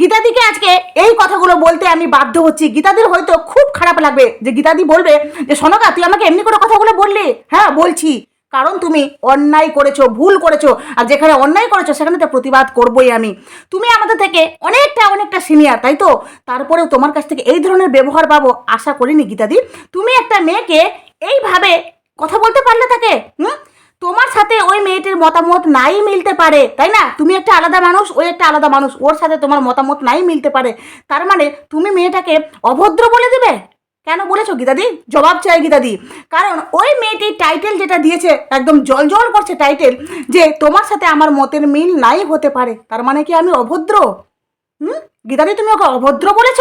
গীতাদিকে আজকে এই কথাগুলো বলতে আমি বাধ্য হচ্ছি। গীতাদির হয়তো খুব খারাপ লাগবে যে গীতাদি বলবে যে, সনকা, তুই আমাকে এমনি করে কথাগুলো বললি? হ্যাঁ বলছি। কারণ তুমি অন্যায় করেছ, ভুল করেছ, আর যেখানে অন্যায় করেছ, সেখানে তো প্রতিবাদ করবোই আমি। তুমি আমাদের থেকে অনেকটা অনেকটা সিনিয়র তাই তো? তারপরেও তোমার কাছ থেকে এই ধরনের ব্যবহার পাবো, আশা করিনি গীতাদি। তুমি একটা মেয়েকে এইভাবে কথা বলতে পারলে তাকে, হুম? তোমার সাথে ওই মেয়েটির মতামত নাই মিলতে পারে, তাই না? তুমি একটা আলাদা মানুষ ওই একটা আলাদা মানুষ, ওর সাথে তোমার মতামত নাই মিলতে পারে। তার মানে তুমি মেয়েটাকে অভদ্র বলে দেবে? কেন বলেছ গীতাদি? জবাব চাই গীতাদি। কারণ ওই মেয়েটি টাইটেল যেটা দিয়েছে, একদম জল জল করছে টাইটেল যে তোমার সাথে আমার মতের মিল নাই হতে পারে। তার মানে কি আমি অভদ্র? হুম? গীতাদি, তুমি ওকে অভদ্র বলেছ?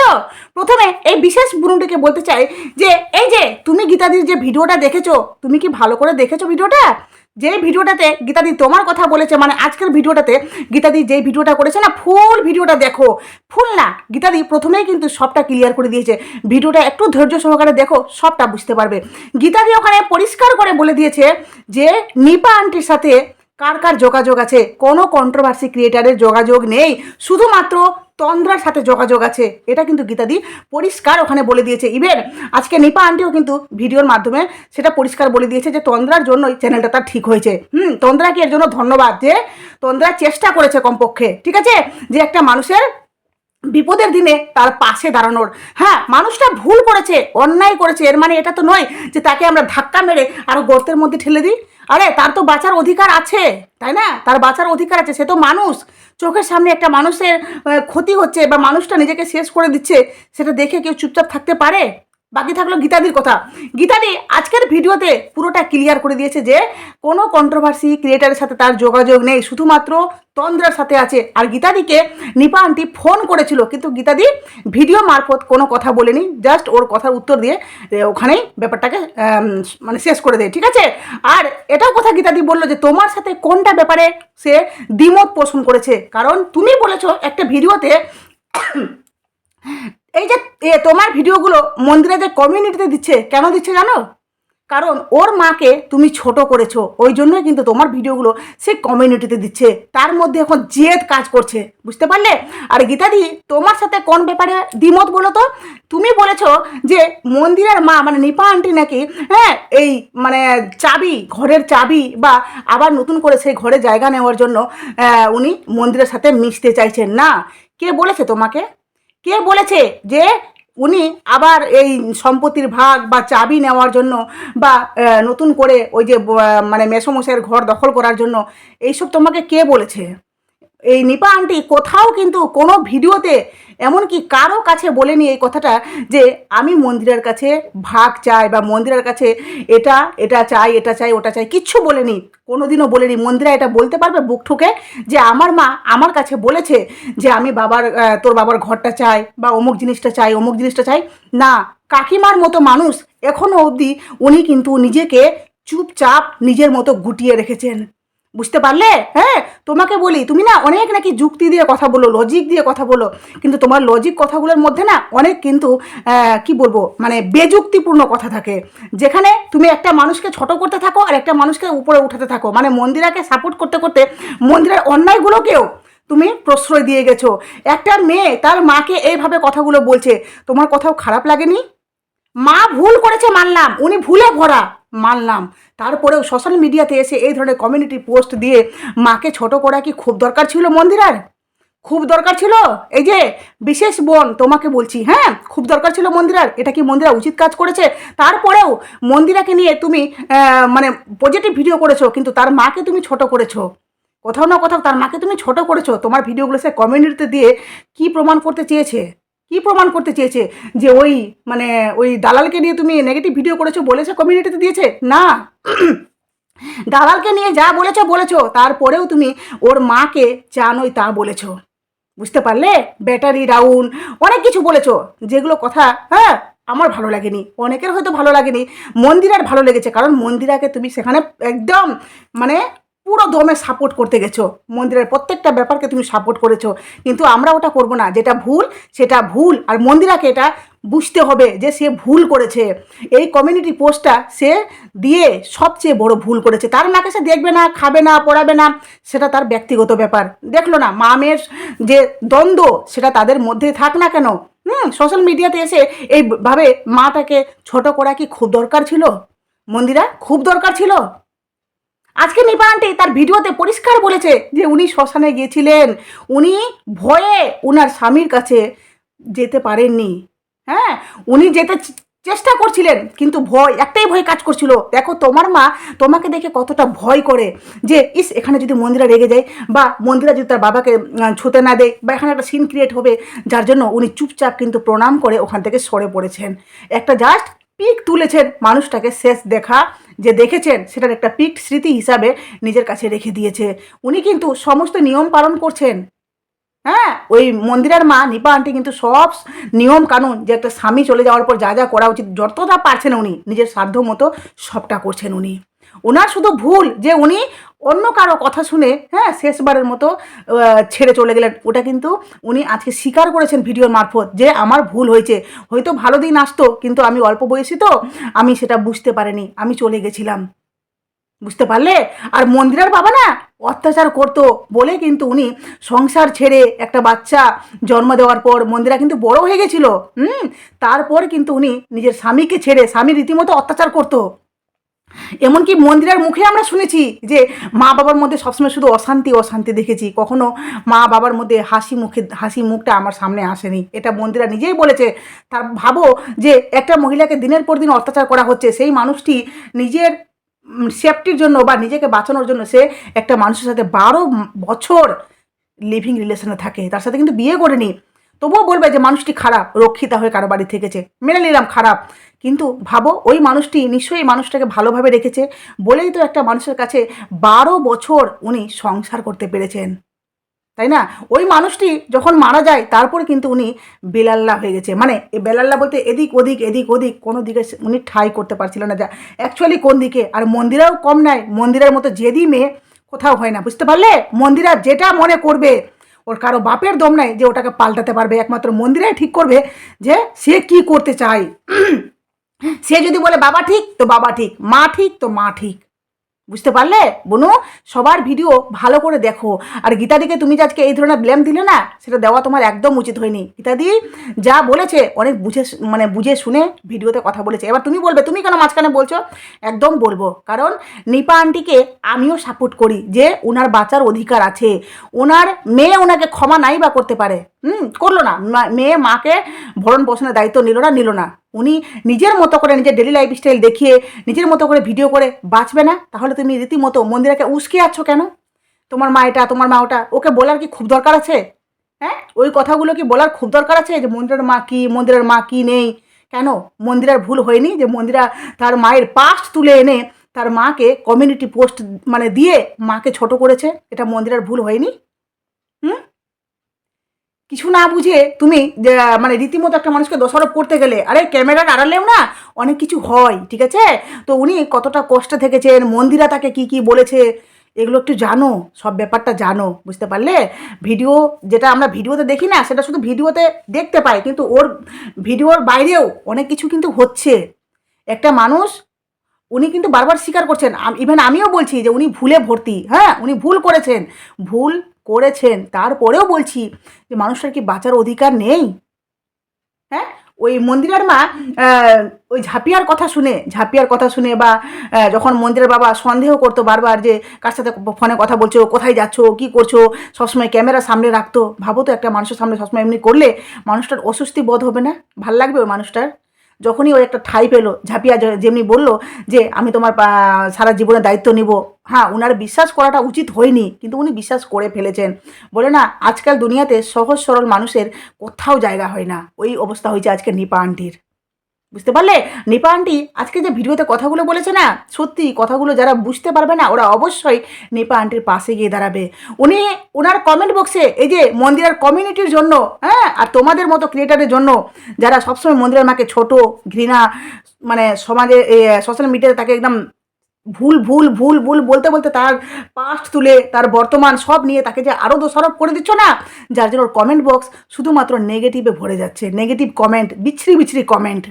প্রথমে এই বিশেষ বুনুটিকে বলতে চাই যে, এই যে, তুমি গীতাদির যে ভিডিওটা দেখেছ, তুমি কি ভালো করে দেখেছ ভিডিওটা? যে ভিডিওটাতে গীতাদি তোমার কথা বলেছে মানে আজকের ভিডিওটাতে গীতাদি যে ভিডিওটা করেছে না, ফুল ভিডিওটা দেখো। ফুল না, গীতাদি প্রথমেই কিন্তু সবটা ক্লিয়ার করে দিয়েছে। ভিডিওটা একটু ধৈর্য সহকারে দেখো, সবটা বুঝতে পারবে। গীতাদি ওখানে পরিষ্কার করে বলে দিয়েছে যে, নিপা আন্টির সাথে কার কার যোগাযোগ আছে? কোনো কন্ট্রোভার্সি ক্রিয়েটারের যোগাযোগ নেই। শুধুমাত্র তন্দ্রার সাথে যোগাযোগ আছে। এটা কিন্তু গীতাদি পরিষ্কার ওখানে বলে দিয়েছে। ইভেন আজকে নিপা আন্টিও কিন্তু ভিডিওর মাধ্যমে সেটা পরিষ্কার বলে দিয়েছে যে, তন্দ্রার জন্যই চ্যানেলটা তার ঠিক হয়েছে। হুম তন্দ্রাকে এর জন্য ধন্যবাদ যে, তন্দ্রা চেষ্টা করেছে কমপক্ষে, ঠিক আছে? যে একটা মানুষের বিপদের দিনে তার পাশে দাঁড়ানোর। হ্যাঁ মানুষটা ভুল করেছে, অন্যায় করেছে। এর মানে এটা তো নয় যে তাকে আমরা ধাক্কা মেরে আরও গর্তের মধ্যে ঠেলে দিই। আরে, তার তো বাঁচার অধিকার আছে, তাই না? তার বাঁচার অধিকার আছে, সে তো মানুষ। চোখের সামনে একটা মানুষের ক্ষতি হচ্ছে বা মানুষটা নিজেকে শেষ করে দিচ্ছে, সেটা দেখে কেউ চুপচাপ থাকতে পারে? বাকি থাকল গীতাদির কথা। গীতাদি, আজকের ভিডিওতে পুরোটা ক্লিয়ার করে দিয়েছে যে, কোনো কন্ট্রোভার্সি ক্রিয়েটারের সাথে তার যোগাযোগ নেই, শুধুমাত্র তন্দ্রার সাথে আছে। আর গীতাদিকে নিপা আন্টি ফোন করেছিল, কিন্তু গীতাদি ভিডিও মারফত কোনো কথা বলেনি জাস্ট ওর কথার উত্তর দিয়ে ওখানেই ব্যাপারটাকে মানে শেষ করে দেয়, ঠিক আছে? আর এটাও কথা গীতাদি বলল যে, তোমার সাথে কোনটা ব্যাপারে সে দ্বিমত পোষণ করেছে? কারণ তুমি বলেছ একটা ভিডিওতে এই যে তোমার ভিডিওগুলো মন্দিরে যে কমিউনিটিতে দিচ্ছে, কেন দিচ্ছে জানো? কারণ ওর মাকে তুমি ছোট করেছ, ওই জন্যই কিন্তু তোমার ভিডিওগুলো সে কমিউনিটিতে দিচ্ছে। তার মধ্যে এখন জেদ কাজ করছে, বুঝতে পারলে? আর গীতাদি, তোমার সাথে কোন ব্যাপারে দ্বিমত বলো তো? তুমি বলেছ যে মন্দিরের মা মানে নিপা আন্টি নাকি হ্যাঁ এই মানে চাবি, ঘরের চাবি, বা আবার নতুন করে সেই ঘরে জায়গা নেওয়ার জন্য উনি মন্দিরের সাথে মিশতে চাইছেন না। কে বলেছে তোমাকে? কে বলেছে যে উনি আবার এই সম্পত্তির ভাগ বা চাবি নেওয়ার জন্য বা নতুন করে ওই যে মানে মেসমশাইয়ের ঘর দখল করার জন্য, এইসব তোমাকে কে বলেছে? এই নিপা আন্টি কোথাও কিন্তু কোনো ভিডিওতে এমনকি কারও কাছে বলেনি এই কথাটা যে আমি মন্দিরের কাছে ভাগ চাই বা মন্দিরের কাছে এটা এটা চাই এটা চাই, ওটা চাই। কিচ্ছু বলেনি, কোনোদিনও বলেনি। মন্দিরা এটা বলতে পারবে বুক ঠুকে যে আমার মা আমার কাছে বলেছে যে আমি বাবার তোর বাবার ঘরটা চাই বা অমুক জিনিসটা চাই, অমুক জিনিসটা চাই। না, কাকিমার মতো মানুষ এখনও অবধি উনি কিন্তু নিজেকে চুপচাপ নিজের মতো গুটিয়ে রেখেছেন। বুঝতে পারলে? হ্যাঁ তোমাকে বলি, তুমি না অনেক নাকি যুক্তি দিয়ে কথা বলো লজিক দিয়ে কথা বলো, কিন্তু তোমার লজিক কথাগুলোর মধ্যে না অনেক কিন্তু কি বলব মানে বেযুক্তিপূর্ণ কথা থাকে। যেখানে তুমি একটা মানুষকে ছোট করতে থাকো আর একটা মানুষকে উপরে উঠাতে থাকো। মানে মন্দিরাকে সাপোর্ট করতে করতে মন্দিরের অন্যায়গুলোকেও তুমি প্রশ্রয় দিয়ে গেছো। একটা মেয়ে তার মাকে এইভাবে কথাগুলো বলছে, তোমার কোথাও খারাপ লাগেনি? মা ভুল করেছে, মানলাম। উনি ভুলে ভরা, মানলাম। তারপরেও সোশ্যাল মিডিয়াতে এসে এই ধরনের কমিউনিটি পোস্ট দিয়ে মাকে ছোট করা কি খুব দরকার ছিল মন্দিরার? খুব দরকার ছিল? এই যে বিশেষ বোন তোমাকে বলছি হ্যাঁ খুব দরকার ছিল মন্দিরার। এটা কি মন্দিরা উচিত কাজ করেছে? তারপরেও মন্দিরাকে নিয়ে তুমি মানে পজিটিভ ভিডিও করেছ, কিন্তু তার মাকে তুমি ছোট করেছ। কোথাও না কোথাও তার মাকে তুমি ছোট করেছ। তোমার ভিডিওগুলো সে কমিউনিটিতে দিয়ে কি প্রমাণ করতে চেয়েছে? কি প্রমাণ করতে চেয়েছে? যে ওই মানে ওই দালালকে নিয়ে তুমি নেগেটিভ ভিডিও করেছ বলেছে কমিউনিটিতে দিয়েছে? না। দালালকে নিয়ে যা বলেছ বলেছ। তারপরেও তুমি ওর মাকে জানোই তা বলেছ। বুঝতে পারলে? ব্যাটারি ডাউন, অনেক কিছু বলেছ। যেগুলো কথা হ্যাঁ আমার ভালো লাগেনি। অনেকের হয়তো ভালো লাগেনি। মন্দিরার ভালো লেগেছে। কারণ মন্দিরাকে তুমি সেখানে একদম মানে পুরো দমে সাপোর্ট করতে গেছো। মন্দিরের প্রত্যেকটা ব্যাপারকে তুমি সাপোর্ট করেছ। কিন্তু আমরা ওটা করব না। যেটা ভুল, সেটা ভুল। আর মন্দিরাকে এটা বুঝতে হবে যে সে ভুল করেছে। এই কমিউনিটি পোস্টটা সে দিয়ে সবচেয়ে বড় ভুল করেছে। তার মাকে সে দেখবে না, খাবে না, পড়াবে না, সেটা তার ব্যক্তিগত ব্যাপার। দেখল না, মা মেয়ের যে দ্বন্দ্ব, সেটা তাদের মধ্যে থাক না কেন? হুম সোশ্যাল মিডিয়াতে এসে এইভাবে মাটাকে ছোট করা কি খুব দরকার ছিল? মন্দিরা, খুব দরকার ছিল? আজকে নিপা আন্টি তার ভিডিওতে পরিষ্কার বলেছে যে উনি শ্মশানে গিয়েছিলেন। উনি ভয়ে উনার স্বামীর কাছে যেতে পারেননি। হ্যাঁ উনি যেতে চেষ্টা করছিলেন, কিন্তু ভয়, একটাই ভয় কাজ করছিল। দেখো, তোমার মা তোমাকে দেখে কতটা ভয় করে যে, ইস, এখানে যদি মন্দিরা রেগে যায় বা মন্দিরা যদি তার বাবাকে ছুতে না দেয় বা এখানে একটা সিন ক্রিয়েট হবে, যার জন্য উনি চুপচাপ কিন্তু প্রণাম করে ওখান থেকে সরে পড়েছেন। একটা জাস্ট পিক তুলেছেন মানুষটাকে শেষ দেখা। যে দেখেছেন, সেটার একটা পিক স্মৃতি হিসাবে নিজের কাছে রেখে দিয়েছে। উনি কিন্তু সমস্ত নিয়ম পালন করছেন। হ্যাঁ ওই মন্দিরের মা, নিপা আন্টি কিন্তু সব নিয়ম কানুন যে একটা স্বামী চলে যাওয়ার পর যা যা করা উচিত, যতটা পারছেন উনি, নিজের সাধ্য মতো সবটা করছেন উনি। ওনার শুধু ভুল যে উনি অন্য কারও কথা শুনে হ্যাঁ শেষবারের মতো ছেড়ে চলে গেলেন। ওটা কিন্তু উনি আজকে স্বীকার করেছেন ভিডিওর মারফত যে আমার ভুল হয়েছে। হয়তো ভালো দিন আসতো, কিন্তু আমি অল্প বয়সী তো, আমি সেটা বুঝতে পারিনি, আমি চলে গেছিলাম। বুঝতে পারলে? আর মন্দিরার বাবা না অত্যাচার করতো বলে কিন্তু উনি সংসার ছেড়ে একটা বাচ্চা জন্ম দেওয়ার পর মন্দিরা কিন্তু বড় হয়ে গেছিল, হুম? তারপর কিন্তু উনি নিজের স্বামীকে ছেড়ে, স্বামী রীতিমতো অত্যাচার করতো। এমনকি মন্দিরের মুখে আমরা শুনেছি যে মা বাবার মধ্যে সবসময় শুধু অশান্তি অশান্তি দেখেছি। কখনো মা বাবার মধ্যে হাসি মুখে, হাসি মুখটা আমার সামনে আসেনি। এটা মন্দিরা নিজেই বলেছে। তার ভাবো যে একটা মহিলাকে দিনের পর দিন অত্যাচার করা হচ্ছে, সেই মানুষটি নিজের সেফটির জন্য বা নিজেকে বাঁচানোর জন্য সে একটা মানুষের সাথে বারো বছর লিভিং রিলেশনে থাকে। তার সাথে কিন্তু বিয়ে করেনি। তবুও বলবে যে, মানুষটি খারাপ, রক্ষিতা হয়ে কারও বাড়ি থেকেছে। মেনে নিলাম, খারাপ। কিন্তু ভাবো, ওই মানুষটি নিশ্চয়ই এই মানুষটাকে ভালোভাবে রেখেছে বলেই তো একটা মানুষের কাছে বারো বছর উনি সংসার করতে পেরেছেন। তাই না? ওই মানুষটি যখন মারা যায়, তারপরে কিন্তু উনি বেলাল্লা হয়ে গেছে। মানে বেলাল্লা বলতে এদিক ওদিক এদিক ওদিক, কোনো দিকে উনি ঠাই করতে পারছিল না। যা অ্যাকচুয়ালি কোন দিকে? আর মন্দিরাও কম নাই। মন্দিরের মতো যেদি মেয়ে কোথাও হয় না। বুঝতে পারলে? মন্দিরা যেটা মনে করবে, ওর কারও বাপের দম নাই যে ওটাকে পাল্টাতে পারবে। একমাত্র মন্দিরাই ঠিক করবে যে সে কি করতে চায়। সে যদি বলে বাবা ঠিক, তো বাবা ঠিক, মা ঠিক, তো মা ঠিক। বুঝতে পারলে? বনু, সবার ভিডিও ভালো করে দেখো। আর গীতাদিকে তুমি যে আজকে এই ধরনের ব্লেম দিলে না, সেটা দেওয়া তোমার একদম উচিত হয়নি। গীতাদি যা বলেছে, অনেক বুঝে মানে বুঝে শুনে ভিডিওতে কথা বলেছে। এবার তুমি বলবে, তুমি কেন মাঝখানে বলছো? একদম বলব। কারণ নিপা আন্টিকে আমিও সাপোর্ট করি যে, ওনার বাঁচার অধিকার আছে। ওনার মেয়ে ওনাকে ক্ষমা নাই বা করতে পারে। হুম, করল না। মেয়ে, মাকে ভরণ পোষণের দায়িত্ব নিল না নিল না। উনি নিজের মতো করে নিজের ডেলি লাইফ স্টাইল দেখিয়ে, নিজের মতো করে ভিডিও করে বাঁচবে না? তাহলে তুমি রীতিমতো মন্দিরাকে উস্কে আছো কেন? তোমার মা এটা, তোমার মা ওটা। ওকে বলার কি খুব দরকার আছে? হ্যাঁ? ওই কথাগুলো কি বলার খুব দরকার আছে? যে মন্দিরের মা কি, মন্দিরের মা কি নেই? কেন? মন্দিরের ভুল হয়নি যে মন্দিরা তার মায়ের পাস্ট তুলে এনে তার মাকে কমিউনিটি পোস্ট মানে দিয়ে মাকে ছোট করেছে? এটা মন্দিরের ভুল হয়নি? হুম? কিছু না বুঝে তুমি মানে রীতিমতো একটা মানুষকে দোষারোপ করতে গেলে, আরে ক্যামেরার আড়ালেও না, অনেক কিছু হয়, ঠিক আছে? তো উনি কতটা কষ্টে থেকেছেন, মন্দিরা তাকে কি কি বলেছে, এগুলো একটু জানো, সব ব্যাপারটা জানো, বুঝতে পারলে? ভিডিও যেটা আমরা ভিডিওতে দেখি না, সেটা শুধু ভিডিওতে দেখতে পাই কিন্তু ওর ভিডিওর বাইরেও অনেক কিছু কিন্তু হচ্ছে। একটা মানুষ, উনি কিন্তু বারবার স্বীকার করছেন ইভেন আমিও বলছি যে উনি ভুলে ভর্তি হ্যাঁ? উনি ভুল করেছেন। ভুল করেছেন, তারপরেও বলছি যে মানুষটার কি বাঁচার অধিকার নেই? হ্যাঁ? ওই মন্দিরের মা ওই ঝাঁপিয়ার কথা শুনে, ঝাঁপিয়ার কথা শুনে বা যখন মন্দিরের বাবা সন্দেহ করতো বারবার যে কার সাথে ফোনে কথা বলছো কোথায় যাচ্ছো কি করছ, সবসময় ক্যামেরা সামনে রাখতো, ভাবো তো একটা মানুষের সামনে সবসময় এমনি করলে মানুষটার অস্বস্তি বোধ হবে না? ভালো লাগবে ওই মানুষটার? যখনই ওর একটা ঠাই পেল, ঝাঁপিয়া যেমনি বলল যে, আমি তোমার সারা জীবনে দায়িত্ব নিব। হ্যাঁ ওনার বিশ্বাস করাটা উচিত হয়নি, কিন্তু উনি বিশ্বাস করে ফেলেছেন। বলে না, আজকাল দুনিয়াতে সহজ সরল মানুষের কোথাও জায়গা হয় না। ওই অবস্থা হয়েছে আজকে নিপা আন্টির। বুঝতে পারলে? নিপা আন্টি আজকে যে ভিডিওতে কথাগুলো বলেছে না, সত্যি কথাগুলো যারা বুঝতে পারবে না, ওরা অবশ্যই নেপা আন্টির পাশে গিয়ে দাঁড়াবে। উনি ওনার কমেন্ট বক্সে এই যে মন্দিরের কমিউনিটির জন্য হ্যাঁ আর তোমাদের মতো ক্রিয়েটারের জন্য, যারা সবসময় মন্দিরের মাকে ছোট, ঘৃণা মানে সমাজে সোশ্যাল মিডিয়াতে তাকে একদম ভুল ভুল ভুল ভুল বলতে বলতে তার পাস্ট তুলে, তার বর্তমান সব নিয়ে তাকে যে আরও দোষারোপ করে দিচ্ছ না, যার জন্য ওর কমেন্ট বক্স শুধুমাত্র নেগেটিভে ভরে যাচ্ছে। নেগেটিভ কমেন্ট বিচ্ছিরি বিচ্ছিরি কমেন্ট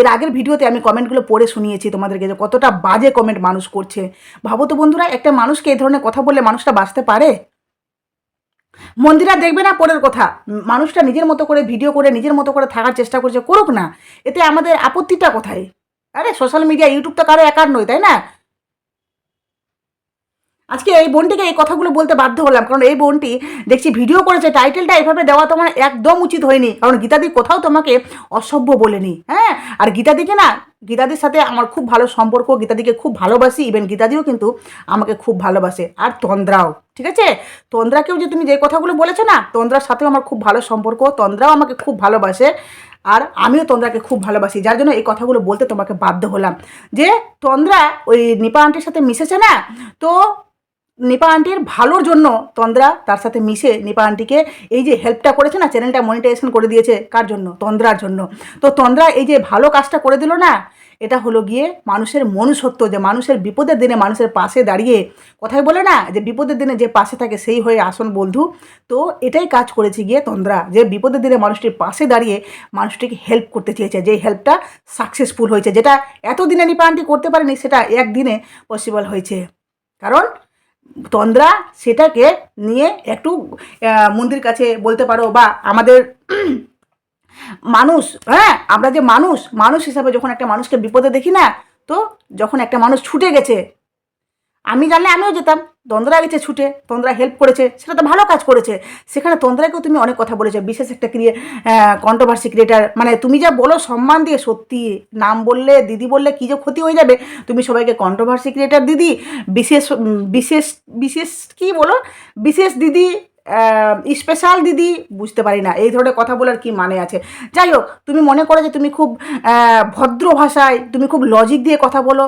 এর আগের ভিডিওতে আমি কমেন্টগুলো পড়ে শুনিয়েছি তোমাদেরকে যে কতটা বাজে কমেন্ট মানুষ করছে। ভাবো তো বন্ধুরা, একটা মানুষকে এই ধরনের কথা বললে মানুষটা বাঁচতে পারে? মন্দিরা দেখবে না পরের কথা। মানুষটা নিজের মতো করে ভিডিও করে, নিজের মতো করে থাকার চেষ্টা করছে, করুক না। এতে আমাদের আপত্তিটা কোথায়? আরে সোশ্যাল মিডিয়া ইউটিউব তো কারও একার নয়, তাই না? আজকে এই বোনটিকে এই কথাগুলো বলতে বাধ্য হলাম, কারণ এই বোনটি দেখছি ভিডিও করেছে টাইটেলটা এভাবে দেওয়া তোমার একদম উচিত হয়নি, কারণ গীতাদি কোথাও তোমাকে অসভ্য বলেনি হ্যাঁ? আর গীতাদিকে না, গীতাদির সাথে আমার খুব ভালো সম্পর্ক, গীতাদিকে খুব ভালোবাসি ইভেন গীতাদিও কিন্তু আমাকে খুব ভালোবাসে। আর তন্দ্রাও, ঠিক আছে? তন্দ্রাকেও যে তুমি যে কথাগুলো বলেছ না, তন্দ্রার সাথেও আমার খুব ভালো সম্পর্ক, তন্দ্রাও আমাকে খুব ভালোবাসে, আর আমিও তন্দ্রাকে খুব ভালোবাসি, যার জন্য এই কথাগুলো বলতে তোমাকে বাধ্য হলাম। যে তন্দ্রা ওই নিপা আন্টির সাথে মিশেছে না, তো নিপা আন্টির ভালোর জন্য তন্দ্রা তার সাথে মিশে নিপা আন্টিকে এই যে হেল্পটা করেছে না চ্যানেলটা মনিটাইজেশন করে দিয়েছে, কার জন্য? তন্দ্রার জন্য। তো তন্দ্রা এই যে ভালো কাজটা করে দিল না, এটা হলো গিয়ে মানুষের মনুষ্যত্ব, যে মানুষের বিপদের দিনে মানুষের পাশে দাঁড়িয়ে কথাই বলে না, যে বিপদের দিনে যে পাশে থাকে সেই হয়ে আসন বন্ধু। তো এটাই কাজ করেছে গিয়ে তন্দ্রা, যে বিপদের দিনে মানুষটির পাশে দাঁড়িয়ে মানুষটিকে হেল্প করতে চেয়েছে, যে হেল্পটা সাকসেসফুল হয়েছে, যেটা এতদিনে নিপা আন্টি করতে পারেনি, সেটা একদিনে পসিবল হয়েছে। কারণ তন্দ্রা সেটাকে নিয়ে একটু মন্দির কাছে বলতে পারো বা আমাদের মানুষ হ্যাঁ আমরা যে মানুষ মানুষ হিসাবে যখন একটা মানুষকে বিপদে দেখি না, তো যখন একটা মানুষ ছুটে গেছে, আমি জানলে আমিও যেতাম। তন্দ্রা গেছে ছুটে, তন্দ্রা হেল্প করেছে, সেটা তো ভালো কাজ করেছে। সেখানে তন্দ্রাকেও তুমি অনেক কথা বলেছ, বিশেষ একটা ক্রিয়ে কন্ট্রোভার্সি ক্রিয়েটার মানে তুমি যা বলো সম্মান দিয়ে সত্যি, নাম বললে, দিদি বললে কী যে ক্ষতি হয়ে যাবে, তুমি সবাইকে কন্ট্রোভার্সি ক্রিয়েটার দিদি, বিশেষ বিশেষ বিশেষ কি বলো? বিশেষ দিদি স্পেশাল দিদি, বুঝতে পারি না। এই ধরনের কথা বলার কি মানে আছে? যাই হোক, তুমি মনে করো যে তুমি খুব ভদ্র ভাষায়, তুমি খুব লজিক দিয়ে কথা বলো।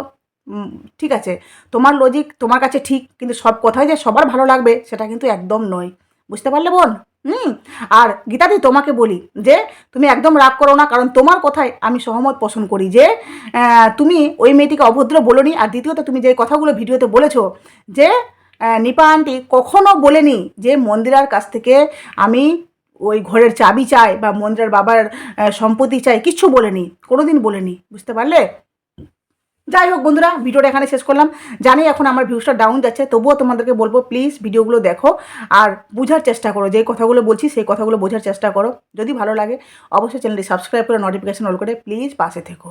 ঠিক আছে, তোমার লজিক তোমার কাছে ঠিক, কিন্তু সব কথাই যে সবার ভালো লাগবে, সেটা কিন্তু একদম নয়। বুঝতে পারলে বোন? হুম? আর গীতাদি, তোমাকে বলি যে, তুমি একদম রাগ করো না, কারণ তোমার কথায় আমি সহমত পোষণ করি যে তুমি ওই মেয়েটিকে অভদ্র বলোনি, আর দ্বিতীয়ত তুমি যে কথাগুলো ভিডিওতে বলেছ যে নিপা আন্টি কখনো বলেনি যে মন্দিরার কাছ থেকে আমি ওই ঘরের চাবি চাই বা মন্দিরার বাবার সম্পত্তি চাই, কিচ্ছু বলেনি, কোনোদিন বলেনি, বুঝতে পারলে? যাই হোক বন্ধুরা, ভিডিওটা এখানে শেষ করলাম। জানি এখন আমার ভিউসটা ডাউন যাচ্ছে, তবুও তোমাদেরকে বলব প্লিজ ভিডিওগুলো দেখো আর বোঝার চেষ্টা করো যে কথাগুলো বলছি সেই কথাগুলো বোঝার চেষ্টা করো। যদি ভালো লাগে, অবশ্যই চ্যানেলটি সাবস্ক্রাইব করে নোটিফিকেশান অল করে প্লিজ পাশে থেকো।